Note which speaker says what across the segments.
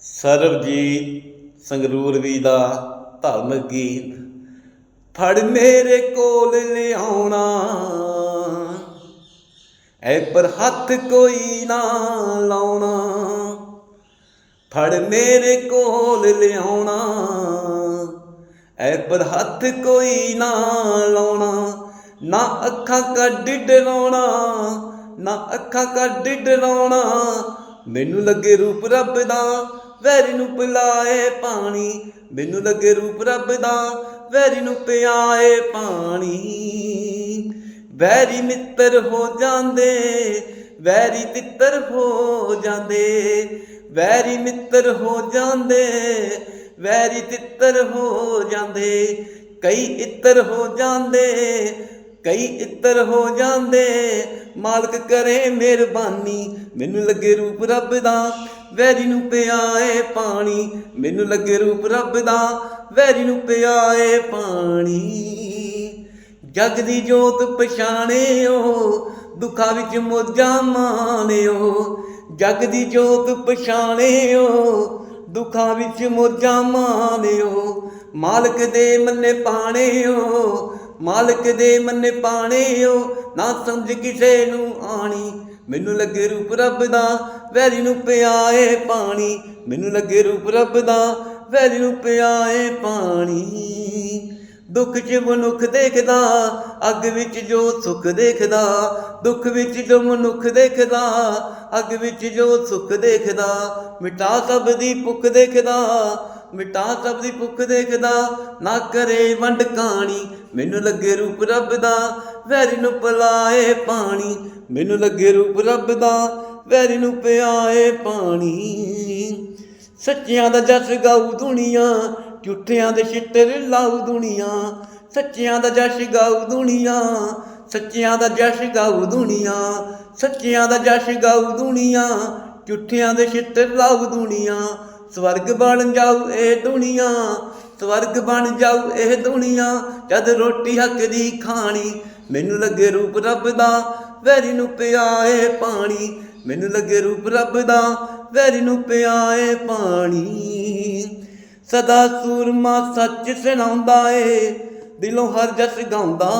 Speaker 1: ਸਰਬਜੀਤ ਸੰਗਰੂਰਵੀ ਦਾ ਧਾਰਮਿਕ ਗੀਤ। ਫੜ ਮੇਰੇ ਕੋਲ ਲਿਆਉਣਾ। ਐ ਪਰ ਹੱਥ ਕੋਈ ਨਾ ਲਾਉਣਾ। ਫੜ ਮੇਰੇ ਕੋਲ ਲਿਆਉਣਾ। ਐ ਪਰ ਹੱਥ ਕੋਈ ਨਾ ਲਾਉਣਾ। ਨਾ ਅੱਖਾਂ ਕੱਢ ਡਰਾਉਣਾ। ਨਾ ਅੱਖਾਂ ਕੱਢ ਡਰਾਉਣਾ। ਮੈਨੂੰ ਲੱਗੇ ਰੂਪ ਰੱਬ ਦਾ ਵੈਰੀ ਨੂੰ ਪਿਲਾਏ ਪਾਣੀ। ਮੈਨੂੰ ਲੱਗੇ ਰੂਪ ਰੱਬ ਦਾ, ਵੈਰੀ ਨੂੰ ਪਿਆਏ ਪਾਣੀ। ਵੈਰੀ ਮਿੱਤਰ ਹੋ ਜਾਂਦੇ, ਵੈਰੀ ਤਿੱਤਰ ਹੋ ਜਾਂਦੇ। ਵੈਰੀ ਮਿੱਤਰ ਹੋ ਜਾਂਦੇ, ਵੈਰੀ ਤਿੱਤਰ ਹੋ ਜਾਂਦੇ। ਕਈ ਇੱਤਰ ਹੋ ਜਾਂਦੇ, ਕਈ ਇੱਤਰ ਹੋ ਜਾਂਦੇ। ਮਾਲਕ ਕਰੇ ਮਿਹਰਬਾਨੀ, ਮੈਨੂੰ ਲੱਗੇ ਰੂਪ ਰੱਬ ਦਾ। ਵੈਰੀ ਨੂੰ ਪਿਆਏ ਪਾਣੀ। ਮੈਨੂੰ ਲੱਗੇ ਰੂਪ ਰੱਬ ਦਾ, ਵੈਰੀ ਨੂੰ ਪਿਆਏ ਪਾਣੀ। ਜਗ ਦੀ ਜੋਤ ਪਛਾਣਿਓ ਦੁੱਖਾਂ ਵਿੱਚ ਮੋਜਾਂ ਮਾਣਿਓ ਜਗ ਦੀ ਜੋਤ ਪਛਾਣਿਓ ਦੁੱਖਾਂ ਵਿੱਚ ਮੋਜਾਂ ਮਾਣਿਓ ਮਾਲਕ ਦੇ ਮੰਨੇ ਪਾਣਿਓ ਮਾਲਕ ਦੇ ਮੰਨੇ ਪਾਣਿਓ ਨਾ ਸਮਝ ਕਿਸੇ ਨੂੰ ਆਣੀ। ਮੈਨੂੰ ਲੱਗੇ ਰੂਪ ਰੱਬ ਦਾ, ਵੈਰੀ ਨੂੰ ਪਿਆਏ ਪਾਣੀ। ਮੈਨੂੰ ਲੱਗੇ ਰੂਪ ਰੱਬ ਦਾ, ਵੈਰੀ ਨੂੰ ਪਿਆਏ ਪਾਣੀ। ਦੁੱਖ 'ਚ ਮਨੁੱਖ ਦੇਖਦਾ, ਅੱਗ ਵਿੱਚ ਜੋ ਸੁੱਖ ਦੇਖਦਾ। ਦੁੱਖ ਵਿੱਚ ਜੋ ਮਨੁੱਖ ਦੇਖਦਾ, ਅੱਗ ਵਿੱਚ ਜੋ ਸੁੱਖ ਦੇਖਦਾ। ਮਿਟਾ ਸਭ ਦੀ ਭੁੱਖ ਦੇਖਦਾ, ਮਿਟਾ ਸਭ ਦੀ ਭੁੱਖ ਦੇਖਦਾ। ਨਾ ਕਰੇ ਵੰਡ ਕਾਣੀ। ਮੈਨੂੰ ਲੱਗੇ ਰੂਪ ਰੱਬ ਦਾ ਵੈਰੀ ਨੂੰ ਪਲਾਏ ਪਾਣੀ। ਮੈਨੂੰ ਲੱਗੇ ਰੂਪ ਰੱਬ ਦਾ, ਵੈਰੀ ਨੂੰ ਪਿਆਏ ਪਾਣੀ। ਸੱਚਿਆਂ ਦਾ ਜਸ ਗਾਉ ਦੁਨੀਆ, ਝੂਠਿਆਂ ਦੇ ਛਿੱਤਰ ਲਾਉ ਦੁਨੀਆ। ਸੱਚਿਆਂ ਦਾ ਜਸ ਗਾਉ ਦੁਨੀਆ, ਸੱਚਿਆਂ ਦਾ ਜਸ ਗਾਉ ਦੁਨੀਆ। ਸੱਚਿਆਂ ਦਾ ਜਸ ਗਾਉ ਦੁਨੀਆ, ਝੂਠਿਆਂ ਦੇ ਛਿੱਤਰ ਲਾਉ ਦੁਨੀਆ। ਸਵਰਗ ਬਣ ਜਾਊ ਇਹ ਦੁਨੀਆ, ਸਵਰਗ ਬਣ ਜਾਊ ਇਹ ਦੁਨੀਆ। ਜਦ ਰੋਟੀ ਹੱਕ ਦੀ ਖਾਣੀ ਮੈਨੂੰ ਲੱਗੇ ਰੂਪ ਰੱਬ ਦਾ, ਵੈਰੀ ਨੂੰ ਪਿਆਏ ਪਾਣੀ। ਮੈਨੂੰ ਲੱਗੇ ਰੂਪ ਰੱਬ ਦਾ, ਵੈਰੀ ਨੂੰ ਪਿਆਏ ਪਾਣੀ। ਸਦਾ ਸੂਰਮਾ ਸੱਚ ਸੁਣਾਉਂਦਾ ਏ, ਦਿਲੋਂ ਹਰ ਜਸ ਗਾਉਂਦਾ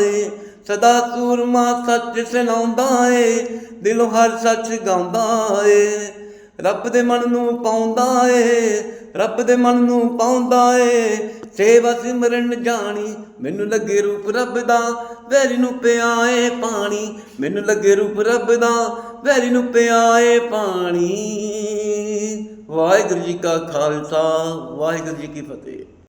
Speaker 1: ਏ। ਸਦਾ ਸੂਰਮਾ ਸੱਚ ਸੁਣਾਉਂਦਾ ਏ, ਦਿਲੋਂ ਹਰ ਸੱਚ ਗਾਉਂਦਾ ਏ। ਰੱਬ ਦੇ ਮਨ ਨੂੰ ਪਾਉਂਦਾ ਏ, ਰੱਬ ਦੇ ਮਨ ਨੂੰ ਪਾਉਂਦਾ ਏ। ਸੇਵਾ ਸਿਮਰਨ ਜਾਣੀ, ਮੈਨੂੰ ਲੱਗੇ ਰੂਪ ਰੱਬ ਦਾ, ਵੈਰੀ ਨੂੰ ਪਿਆਏ ਪਾਣੀ। ਮੈਨੂੰ ਲੱਗੇ ਰੂਪ ਰੱਬ ਦਾ, ਵੈਰੀ ਨੂੰ ਪਿਆਏ ਪਾਣੀ। ਵਾਹਿਗੁਰੂ ਜੀ ਕਾ ਖਾਲਸਾ, ਵਾਹਿਗੁਰੂ ਜੀ ਕੀ ਫਤਿਹ।